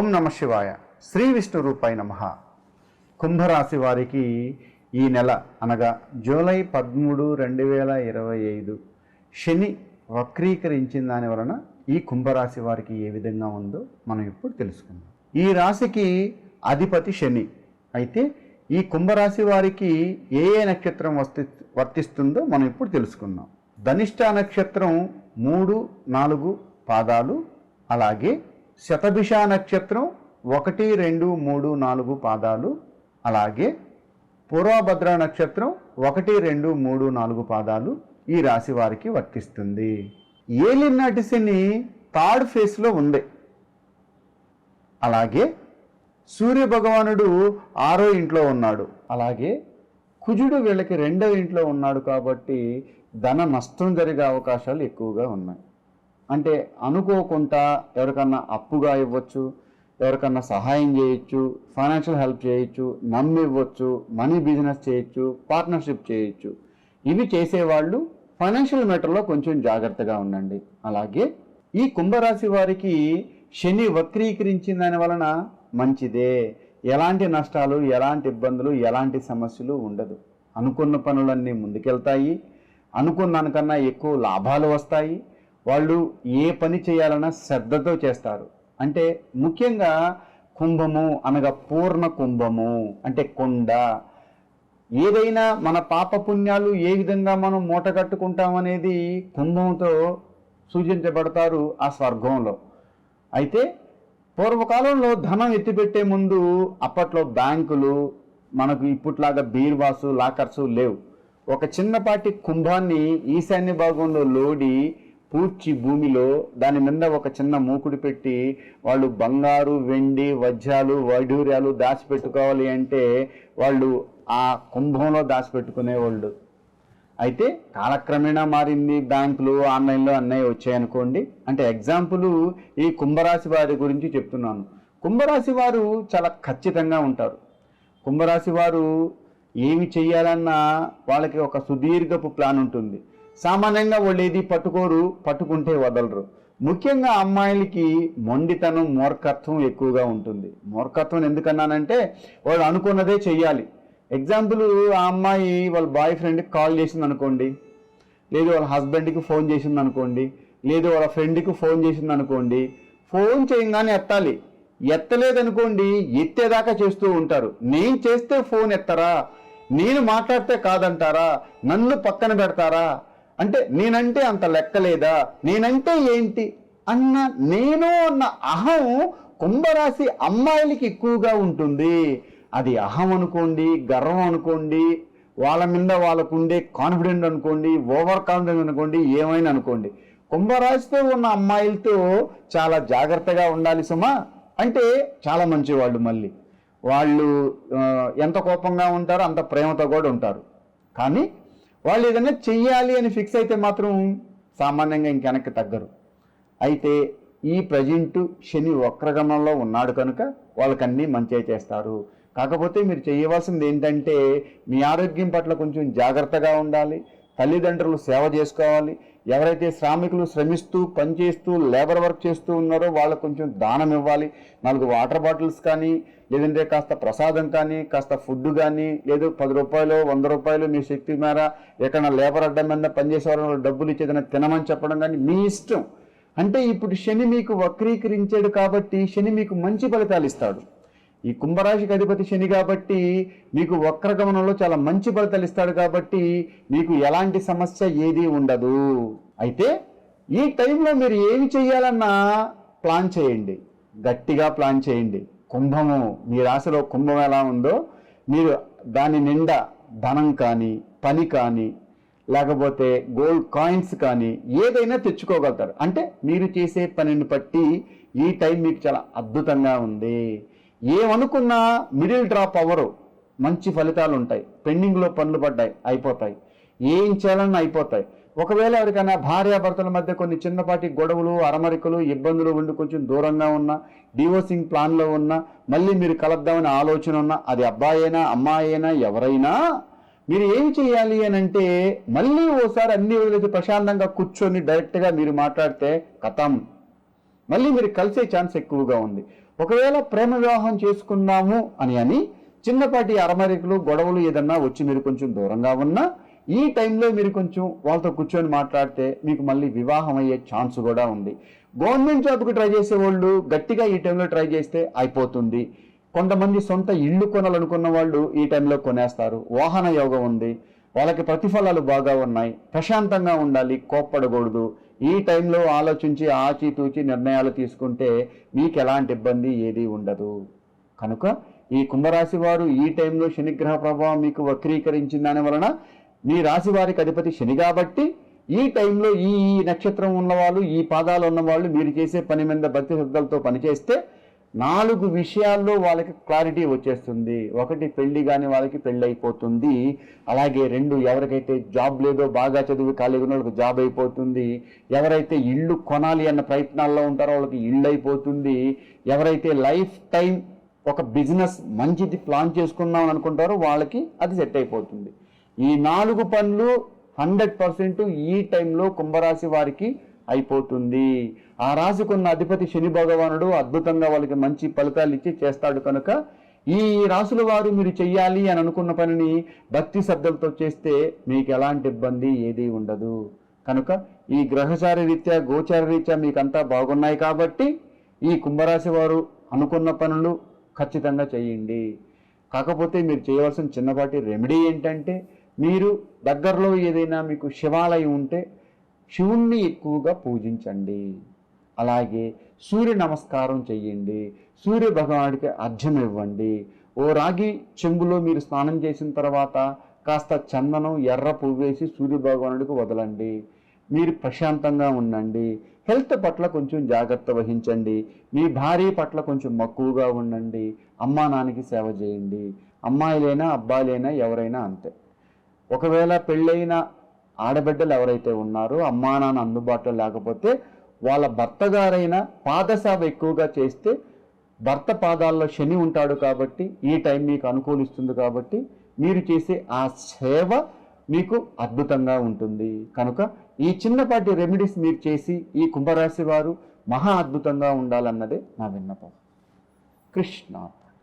ఓం నమ శివాయ. శ్రీ విష్ణు రూపాయ నమ. కుంభరాశి వారికి ఈ నెల అనగా జూలై పదమూడు రెండు వేల ఇరవై ఐదు శని వక్రీకరించిన దాని వలన ఈ కుంభరాశి వారికి ఏ విధంగా ఉందో మనం ఇప్పుడు తెలుసుకుందాం. ఈ రాశికి అధిపతి శని. అయితే ఈ కుంభరాశి వారికి ఏ ఏ నక్షత్రం వర్తి వర్తిస్తుందో మనం ఇప్పుడు తెలుసుకుందాం. ధనిష్ట నక్షత్రం మూడు నాలుగు పాదాలు అలాగే శతభిష నక్షత్రం ఒకటి రెండు మూడు నాలుగు పాదాలు అలాగే పూర్వభద్ర నక్షత్రం ఒకటి రెండు మూడు నాలుగు పాదాలు ఈ రాశి వారికి వర్తిస్తుంది. ఏలినాటి శని థర్డ్ ఫేస్లో ఉంది అలాగే సూర్య భగవానుడు ఆరో ఇంట్లో ఉన్నాడు. అలాగే కుజుడు వీళ్ళకి రెండో ఇంట్లో ఉన్నాడు కాబట్టి ధన నష్టం జరిగే అవకాశాలు ఎక్కువగా ఉన్నాయి. అంటే అనుకోకుండా ఎవరికన్నా అప్పుగా ఇవ్వచ్చు ఎవరికన్నా సహాయం చేయొచ్చు ఫైనాన్షియల్ హెల్ప్ చేయొచ్చు నమ్మి ఇవ్వచ్చు మనీ బిజినెస్ చేయొచ్చు పార్ట్నర్షిప్ చేయొచ్చు. ఇవి చేసేవాళ్ళు ఫైనాన్షియల్ మ్యాటర్లో కొంచెం జాగ్రత్తగా ఉండండి. అలాగే ఈ కుంభరాశి వారికి శని వక్రీకరించిన దాని వలన మంచిదే. ఎలాంటి నష్టాలు ఎలాంటి ఇబ్బందులు ఎలాంటి సమస్యలు ఉండదు. అనుకున్న పనులన్నీ ముందుకెళ్తాయి. అనుకున్న దానికన్నా ఎక్కువ లాభాలు వస్తాయి. వాళ్ళు ఏ పని చేయాలన్నా శ్రద్ధతో చేస్తారు. అంటే ముఖ్యంగా కుంభము అనగా పూర్ణ కుంభము అంటే కొండ. ఏదైనా మన పాప పుణ్యాలు ఏ విధంగా మనం మూట కట్టుకుంటామనేది కుంభంతో సూచించబడతారు ఆ స్వర్గంలో. అయితే పూర్వకాలంలో ధనం ఎత్తిపెట్టే ముందు అప్పట్లో బ్యాంకులు మనకు ఇప్పట్లాగా బీర్వాసు లాకర్సు లేవు. ఒక చిన్నపాటి కుంభాన్ని ఈశాన్య భాగంలో లోడి పూడ్చి భూమిలో దాని మీద ఒక చిన్న మూకుడు పెట్టి వాళ్ళు బంగారు వెండి వజ్రాలు వైడూర్యాలు దాచిపెట్టుకోవాలి అంటే వాళ్ళు ఆ కుంభంలో దాచిపెట్టుకునేవాళ్ళు. అయితే కాలక్రమేణా మారింది. బ్యాంకులు ఆన్లైన్లో అన్నయ్య వచ్చాయనుకోండి అంటే ఎగ్జాంపుల్ ఈ కుంభరాశి వారి గురించి చెప్తున్నాను. కుంభరాశి వారు చాలా ఖచ్చితంగా ఉంటారు. కుంభరాశి వారు ఏమి చేయాలన్నా వాళ్ళకి ఒక సుదీర్ఘపు ప్లాన్ ఉంటుంది. సామాన్యంగా వాళ్ళు ఏది పట్టుకోరు పట్టుకుంటే వదలరు. ముఖ్యంగా అమ్మాయిలకి మొండితనం మూర్ఖత్వం ఎక్కువగా ఉంటుంది. మూర్ఖత్వం ఎందుకన్నానంటే వాళ్ళు అనుకున్నదే చెయ్యాలి. ఎగ్జాంపుల్ ఆ అమ్మాయి వాళ్ళ బాయ్ ఫ్రెండ్కి కాల్ చేసింది అనుకోండి లేదు వాళ్ళ హస్బెండ్కి ఫోన్ చేసింది అనుకోండి లేదు వాళ్ళ ఫ్రెండ్కి ఫోన్ చేసింది అనుకోండి ఫోన్ చేయగానే ఎత్తాలి. ఎత్తలేదనుకోండి ఎత్తేదాకా చేస్తూ ఉంటారు. నేను చేస్తే ఫోన్ ఎత్తరా? నేను మాట్లాడితే కాదంటారా? నన్ను పక్కన పెడతారా? అంటే నేనంటే అంత లెక్కలేదా? నేనంటే ఏంటి? అన్న నేను అన్న అహం కుంభరాశి అమ్మాయిలకి ఎక్కువగా ఉంటుంది. అది అహం అనుకోండి గర్వం అనుకోండి వాళ్ళ మీద వాళ్ళకు ఉండే కాన్ఫిడెంట్ అనుకోండి ఓవర్ కాన్ఫిడెంట్ అనుకోండి ఏమైనా అనుకోండి. కుంభరాశితో ఉన్న అమ్మాయిలతో చాలా జాగ్రత్తగా ఉండాలి సుమా. అంటే చాలా మంచి వాళ్ళు మళ్ళీ. వాళ్ళు ఎంత కోపంగా ఉంటారో అంత ప్రేమతో కూడా ఉంటారు. కానీ వాళ్ళు ఏదైనా చెయ్యాలి అని ఫిక్స్ అయితే మాత్రం సామాన్యంగా ఇంకెనక్కి తగ్గరు. అయితే ఈ ప్రజెంట్ శని వక్రగమనంలో ఉన్నాడు కనుక వాళ్ళకన్నీ మంచిగా చేస్తారు. కాకపోతే మీరు చేయవలసింది ఏంటంటే మీ ఆరోగ్యం పట్ల కొంచెం జాగ్రత్తగా ఉండాలి. తల్లిదండ్రులు సేవ చేసుకోవాలి. ఎవరైతే శ్రామికులు శ్రమిస్తూ పనిచేస్తూ లేబర్ వర్క్ చేస్తూ ఉన్నారో వాళ్ళకు కొంచెం దానం ఇవ్వాలి. నాలుగు వాటర్ బాటిల్స్ కానీ లేదంటే కాస్త ప్రసాదం కానీ కాస్త ఫుడ్ కానీ లేదు పది రూపాయలు వంద రూపాయలు మీ శక్తి మేర ఎక్కడైనా లేబర్ అడ్డం మీద పనిచేసే వాళ్ళు డబ్బులు ఇచ్చేదైనా తినమని చెప్పడం కానీ మీ ఇష్టం. అంటే ఇప్పుడు శని మీకు వక్రీకరించాడు కాబట్టి శని మీకు మంచి ఫలితాలు ఇస్తాడు. ఈ కుంభరాశికి అధిపతి శని కాబట్టి మీకు వక్రగమనంలో చాలా మంచి ఫలితాలు ఇస్తాడు కాబట్టి మీకు ఎలాంటి సమస్య ఏది ఉండదు. అయితే ఈ టైంలో మీరు ఏమి చేయాలన్నా ప్లాన్ చేయండి. గట్టిగా ప్లాన్ చేయండి. కుంభము మీ రాశిలో కుంభం ఎలా ఉందో మీరు దాని నిండా ధనం కానీ పని కానీ లేకపోతే గోల్డ్ కాయిన్స్ కానీ ఏదైనా తెచ్చుకోగలుగుతారు. అంటే మీరు చేసే పనిని బట్టి ఈ టైం మీకు చాలా అద్భుతంగా ఉంది. ఏమనుకున్నా మిడిల్ డ్రాప్ అవ్వరు మంచి ఫలితాలు ఉంటాయి పెండింగ్లో పనులు పడ్డాయి అయిపోతాయి. ఏం చేయాలన్నా అయిపోతాయి. ఒకవేళ ఎవరికైనా భార్యాభర్తల మధ్య కొన్ని చిన్నపాటి గొడవలు అరమరికలు ఇబ్బందులు ఉండి కొంచెం దూరంగా ఉన్నా డివోర్సింగ్ ప్లాన్లో ఉన్నా మళ్ళీ మీరు కలద్దామని ఆలోచన ఉన్నా అది అబ్బాయి అయినా అమ్మాయి అయినా ఎవరైనా మీరు ఏం చేయాలి అని అంటే మళ్ళీ ఓసారి అన్ని వదిలేసి ప్రశాంతంగా కూర్చొని డైరెక్ట్గా మీరు మాట్లాడితే కథం మళ్ళీ మీరు కలిసే ఛాన్స్ ఎక్కువగా ఉంది. ఒకవేళ ప్రేమ వివాహం చేసుకున్నాము అని అని చిన్నపాటి అరమరికలు గొడవలు ఏదన్నా వచ్చి మీరు కొంచెం దూరంగా ఉన్నా ఈ టైంలో మీరు కొంచెం వాళ్ళతో కూర్చొని మాట్లాడితే మీకు మళ్ళీ వివాహం అయ్యే ఛాన్స్ కూడా ఉంది. గవర్నమెంట్ జాబ్కి ట్రై చేసే వాళ్ళు గట్టిగా ఈ టైంలో ట్రై చేస్తే అయిపోతుంది. కొంతమంది సొంత ఇల్లు కొనాలనుకున్న వాళ్ళు ఈ టైంలో కొనేస్తారు. వాహన యోగం ఉంది. వాళ్ళకి ప్రతిఫలాలు బాగా ఉన్నాయి. ప్రశాంతంగా ఉండాలి. కోప్పడకూడదు. ఈ టైంలో ఆలోచించి ఆచితూచి నిర్ణయాలు తీసుకుంటే మీకు ఎలాంటి ఇబ్బంది ఏది ఉండదు. కనుక ఈ కుంభరాశి వారు ఈ టైంలో శనిగ్రహ ప్రభావం మీకు వక్రీకరించిన దాని వలన మీ రాశి వారికి అధిపతి శని కాబట్టి ఈ టైంలో ఈ ఈ నక్షత్రం ఉన్నవాళ్ళు ఈ పాదాలు ఉన్నవాళ్ళు మీరు చేసే పని మీద భక్తి శ్రద్ధలతో పనిచేస్తే నాలుగు విషయాల్లో వాళ్ళకి క్లారిటీ వచ్చేస్తుంది. ఒకటి పెళ్ళి కాని వాళ్ళకి పెళ్ళి అయిపోతుంది అలాగే రెండు ఎవరికైతే జాబ్ లేదో బాగా చదివి ఖాళీగా ఉన్న వాళ్ళకి జాబ్ అయిపోతుంది. ఎవరైతే ఇల్లు కొనాలి అన్న ప్రయత్నాల్లో ఉంటారో వాళ్ళకి ఇల్లు అయిపోతుంది. ఎవరైతే లైఫ్ టైం ఒక బిజినెస్ మంచిది ప్లాన్ చేసుకుందాం అనుకుంటారో వాళ్ళకి అది సెట్ అయిపోతుంది. ఈ నాలుగు పనులు హండ్రెడ్ పర్సెంట్ ఈ టైంలో కుంభరాశి వారికి అయిపోతుంది. ఆ రాశికున్న అధిపతి శని భగవానుడు అద్భుతంగా వాళ్ళకి మంచి ఫలితాలు ఇచ్చి చేస్తాడు కనుక ఈ రాసుల వారు మీరు చెయ్యాలి అని అనుకున్న పనిని భక్తి శ్రద్ధలతో చేస్తే మీకు ఎలాంటి ఇబ్బంది ఏది ఉండదు. కనుక ఈ గ్రహచార రీత్యా గోచార రీత్యా మీకంతా బాగున్నాయి కాబట్టి ఈ కుంభరాశి వారు అనుకున్న పనులు ఖచ్చితంగా చేయండి. కాకపోతే మీరు చేయవలసిన చిన్నపాటి రెమెడీ ఏంటంటే మీరు దగ్గరలో ఏదైనా మీకు శివాలయం ఉంటే శివుణ్ణి ఎక్కువగా పూజించండి. అలాగే సూర్య నమస్కారం చెయ్యండి సూర్య భగవానుడికి అర్ఘ్యం ఇవ్వండి. ఓ రాగి చెంబులో మీరు స్నానం చేసిన తర్వాత కాస్త చందనం ఎర్ర పువ్వేసి సూర్య భగవానుడికి వదలండి. మీరు ప్రశాంతంగా ఉండండి. హెల్త్ పట్ల కొంచెం జాగ్రత్త వహించండి. మీ భార్య పట్ల కొంచెం మక్కువగా ఉండండి. అమ్మా నాన్నకి సేవ చేయండి. అమ్మాయిలైనా అబ్బాయిలైనా ఎవరైనా అంతే. ఒకవేళ పెళ్ళైన ఆడబిడ్డలు ఎవరైతే ఉన్నారో అమ్మా నాన్న అందుబాటులో లేకపోతే వాళ్ళ భర్త గారైన పాదసేవ ఎక్కువగా చేస్తే భర్త పాదాల్లో శని ఉంటాడు కాబట్టి ఈ టైం మీకు అనుకూలిస్తుంది కాబట్టి మీరు చేసే ఆ సేవ మీకు అద్భుతంగా ఉంటుంది. కనుక ఈ చిన్నపాటి రెమెడీస్ మీరు చేసి ఈ కుంభరాశి వారు మహా అద్భుతంగా ఉండాలన్నదే నా విన్నపం. కృష్ణ